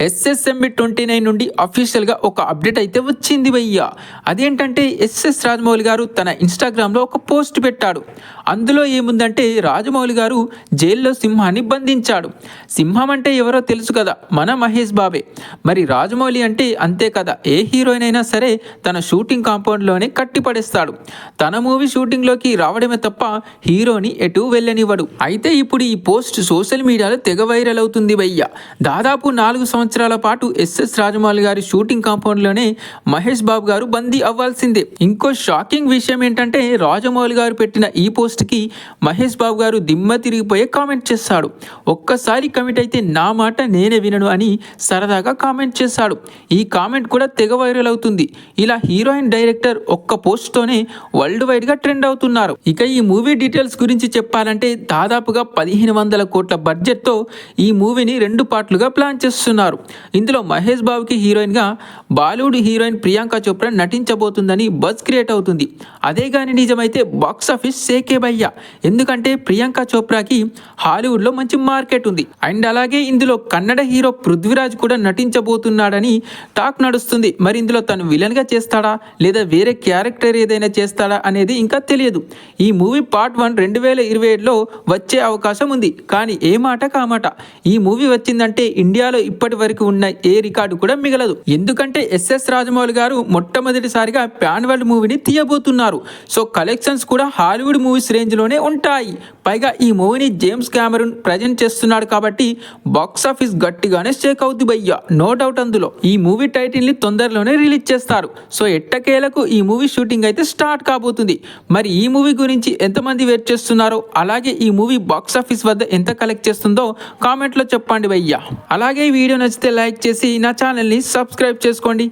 SSMB twenty nine నుండి అఫీషియల్గా ఒక అప్డేట్ అయితే వచ్చింది భయ్య. అదేంటంటే ఎస్ఎస్ రాజమౌళి గారు తన ఇన్స్టాగ్రామ్లో ఒక పోస్ట్ పెట్టాడు. అందులో ఏముందంటే రాజమౌళి గారు జైల్లో సింహాన్ని బంధించాడు. సింహం అంటే ఎవరో తెలుసు కదా మన మహేష్ బాబే. మరి రాజమౌళి అంటే అంతే కదా ఏ హీరోయిన్ అయినా సరే తన షూటింగ్ కాంపౌండ్లోనే కట్టిపడేస్తాడు తన మూవీ షూటింగ్లోకి రావడమే తప్ప హీరోని ఎటు వెళ్ళనివ్వడు. అయితే ఇప్పుడు ఈ పోస్ట్ సోషల్ మీడియాలో తెగ వైరల్ అవుతుంది భయ్య. దాదాపు నాలుగు సంవత్సరాలు సంవత్సరాల పాటు ఎస్ఎస్ రాజమౌళి గారి షూటింగ్ కాంపౌండ్లోనే మహేష్ బాబు గారు బందీ అవ్వాల్సిందే. ఇంకో షాకింగ్ విషయం ఏంటంటే రాజమౌళి గారు పెట్టిన ఈ పోస్ట్కి మహేష్ బాబు గారు దిమ్మ తిరిగిపోయే కామెంట్ చేశాడు ఒక్కసారి కమిట్ అయితే నా మాట నేనే వినను అని సరదాగా కామెంట్ చేశాడు ఈ కామెంట్ కూడా తెగ వైరల్ అవుతుంది. ఇలా హీరోయిన్ డైరెక్టర్ ఒక్క పోస్ట్తోనే వరల్డ్ వైడ్గా ట్రెండ్ అవుతున్నారు. ఇక ఈ మూవీ డీటెయిల్స్ గురించి చెప్పాలంటే దాదాపుగా పదిహేను వందల కోట్ల బడ్జెట్తో ఈ మూవీని రెండు పార్ట్లుగా ప్లాన్ చేస్తున్నారు. ఇందులో మహేష్ బాబుకి హీరోయిన్గా బాలీవుడ్ హీరోయిన్ ప్రియాంక చోప్రా నటించబోతుందని బజ్ క్రియేట్ అవుతుంది. అదే కానీ నిజమైతే బాక్స్ ఆఫీస్ సేకే భయ్య. ఎందుకంటే ప్రియాంక చోప్రాకి హాలీవుడ్లో మంచి మార్కెట్ ఉంది. అండ్ అలాగే ఇందులో కన్నడ హీరో పృథ్వీరాజ్ కూడా నటించబోతున్నాడని టాక్ నడుస్తుంది. మరి ఇందులో తను విలన్గా చేస్తాడా? లేదా వేరే క్యారెక్టర్ ఏదైనా చేస్తాడా అనేది ఇంకా తెలియదు. ఈ మూవీ పార్ట్ వన్ రెండు వేల ఇరవై ఏడులో వచ్చే అవకాశం ఉంది. కానీ ఏ మాట? కామాట ఈ మూవీ వచ్చిందంటే ఇండియాలో ఇప్పటి వరకు ఉన్న ఏ రికార్డు కూడా మిగలదు. ఎందుకంటే ఎస్ఎస్ రాజమౌళి గారు మొట్టమొదటిసారిగా ప్యాన్ వరల్డ్ మూవీని తీయబోతున్నారు. సో కలెక్షన్స్ కూడా హాలీవుడ్ మూవీస్ రేంజ్లోనే ఉంటాయి. పైగా ఈ మూవీని జేమ్స్ క్యామరూన్ ప్రజెంట్ చేస్తున్నాడు కాబట్టి బాక్స్ ఆఫీస్ గట్టిగానే షేక్ అవుద్ది భయ్య. నో డౌట్ అందులో. ఈ మూవీ టైటిల్ని తొందరలోనే రిలీజ్ చేస్తారు. సో ఎట్టకేలకు ఈ మూవీ షూటింగ్ అయితే స్టార్ట్ కాబోతుంది. మరి ఈ మూవీ గురించి ఎంతమంది వెయిట్ చేస్తున్నారో అలాగే ఈ మూవీ బాక్స్ ఆఫీస్ వద్ద ఎంత కలెక్ట్ చేస్తుందో కామెంట్లో చెప్పండి భయ్య. అలాగే ఈ వీడియో నచ్చితే లైక్ చేసి నా ఛానల్ని సబ్స్క్రైబ్ చేసుకోండి.